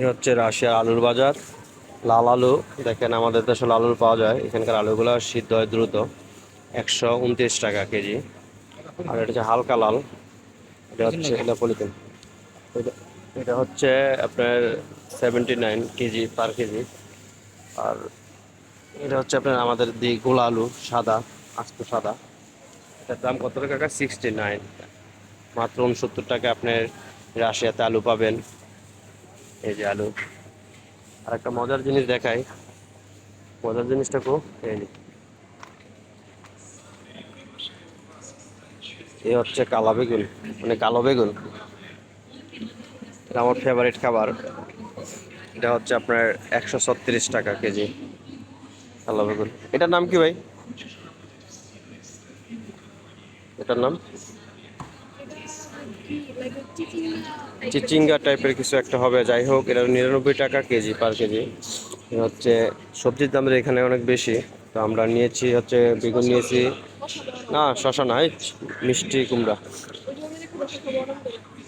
এই হচ্ছে রাশিয়ার আলুর বাজার। লাল আলু দেখেন আমাদের দেশে লাল আলু পাওয়া যায়। এখানকার আলুগুলো সিদ্ধ হয় দ্রুত একশো উনত্রিশ টাকা কেজি। আর এটা হচ্ছে হালকা লাল এটা হচ্ছে এটা পলিথিন এটা এটা হচ্ছে আপনার seventy nine KG per KG. আর এটা হচ্ছে আপনার আমাদের দি গোল আলু সাদা আস্ত সাদা। এটার দাম কত টাকা? সিক্সটি নাইন মাত্র উনসত্তর টাকা আপনার রাশিয়াতে আলু পাবেন। এই যে আলু। আর একটা মজার জিনিস দেখাই। মজার জিনিসটা কো, এই। এই হচ্ছে কালা বেগুন মানে কালো বেগুন। এটা আমার ফেভারিট খাবার। এটা হচ্ছে আপনার একশো ছত্রিশ টাকা কেজি, কালো বেগুন। এটার নাম কি ভাই? এটার নাম? চিচিঙ্গা টাইপের কিছু একটা হবে, যাই হোক, এটা নিরানব্বই টাকা কেজি পার কেজি। হচ্ছে সবজির দাম এখানে অনেক বেশি, তো আমরা নিয়েছি হচ্ছে বেগুন নিয়েছি। না শশা নাই, মিষ্টি কুমড়া।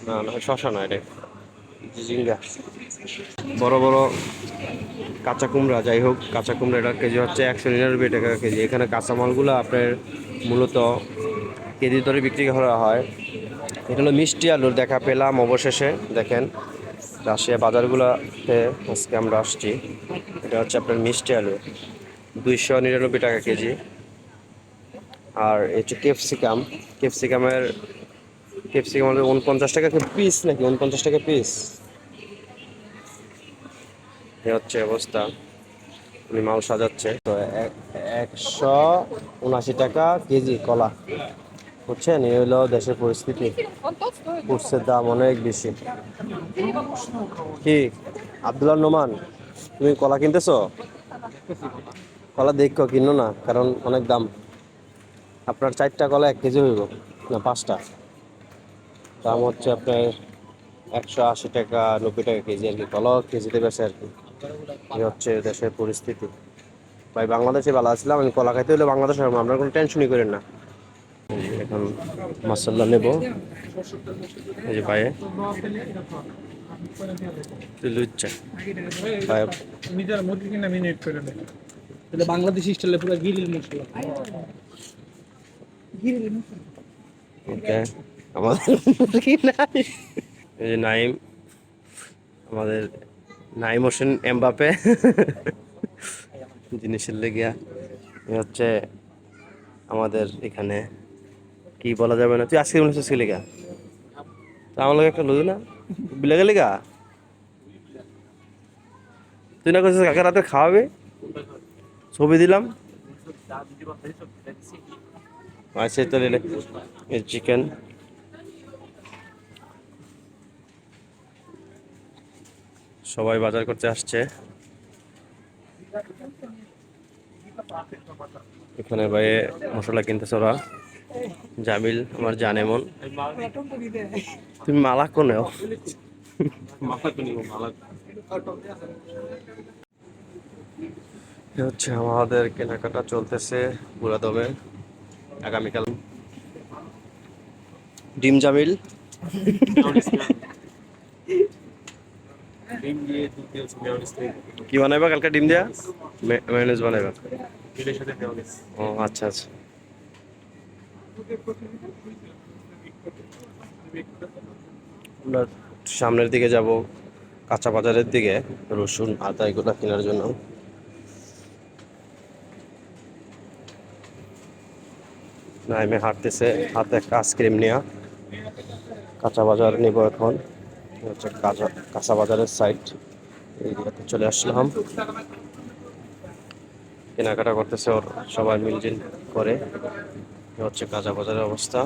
না না শশা না এটা চিচিঙ্গা। বড় বড় কাঁচা কুমড়া, যাই হোক, কাঁচা কুমড়া এটার কেজি হচ্ছে একশো নিরানব্বই টাকা কেজি। এখানে কাঁচামালগুলো আপনার মূলত কেজি দরে বিক্রি করা হয়। এটা হলো মিষ্টি আলুর দেখা পেলাম অবশেষে, দেখেন। রাশিয়া বাজারগুলোতে আজকে আমরা আসছি। এটা হচ্ছে আপনার মিষ্টি আলু, দুইশো নিরানব্বই টাকা কেজি। আর হচ্ছে ক্যাপসিকাম ক্যাপসিকামের ক্যাপসিকাম উনপঞ্চাশ টাকা পিস নাকি? উনপঞ্চাশ টাকা পিস এ হচ্ছে অবস্থা। উনি মাল সাজাচ্ছে। তো এক- একশো উনাশি টাকা কেজি কলা। বুঝছেন? এই হলো দেশের পরিস্থিতি। ফুডসের দাম অনেক বেশি। কি? আব্দুল্লাহ নোমান, তুমি কলা কিনতেছো? কলা দেখো, কিনো না, কারণ অনেক দাম। আপনার চারটা কলা এক কেজি হইব, না পাঁচটা? দাম হচ্ছে আপনার একশো আশি টাকা, নব্বই টাকা কেজি আর কি। কলা কেজিতে বেশি আর কি। এই হচ্ছে দেশের পরিস্থিতি। ভাই, বাংলাদেশে ভালো আসলাম আমি কলা খাইতে হলে বাংলাদেশে আপনার কোনো টেনশনই করেন না। এখন মাসাল্লা নেব। এই যে পায়ে লুচ্চা। পায়ে নিজের মুরগি কিনা মিনিট করে দেয় এটা বাংলাদেশি স্টাইলে পুরো গিরিল মশলা। গিরিল মশলা। ওকে। আমাদের কি নাই এই যে নাইম। আমাদের নাইম হোসেন এমবাপে। জিনিসের লেগিয়া। এ হচ্ছে আমাদের এখানে কি বলা যাবে না? তুই আজকে মনে হচ্ছে লেগা তা আমার লোক একটা লুই না? বিলে গেলে তুই না করছিস কাকা রাতে খাওয়াবে? ছবি দিলাম। আচ্ছা তো নিলে চিকেন সবাই বাজার করতে আসছে। এখানে বাইরে মশলা কিনতেছে ওরা। জামিল আমার জান এমন তুমি মালা কোনেও হচ্ছে আমাদের কেনাকাটা চলতেছে পুরা দমে আগামীকাল। ডিম জামিল। কি বানাইবা কালকে ডিম দিয়া? মায়োনেজ বানাইবা। ও আচ্ছা আচ্ছা। আমরা সামনের দিকে যাব, কাঁচা বাজারের দিকে, রসুন, আদা এগুলো কেনার জন্য। নাইমে হাঁটতেছে, হাতে একটা আইসক্রিম নেওয়া কাঁচা বাজার নিব এখন। হচ্ছে কাঁচা কাঁচা বাজারের সাইড এইদিকে চলে আসলাম। কেনাকাটা করতেছে ওর, সবাই মিলজিল করে। হচ্ছে কাঁচা বাজারের অবস্থা।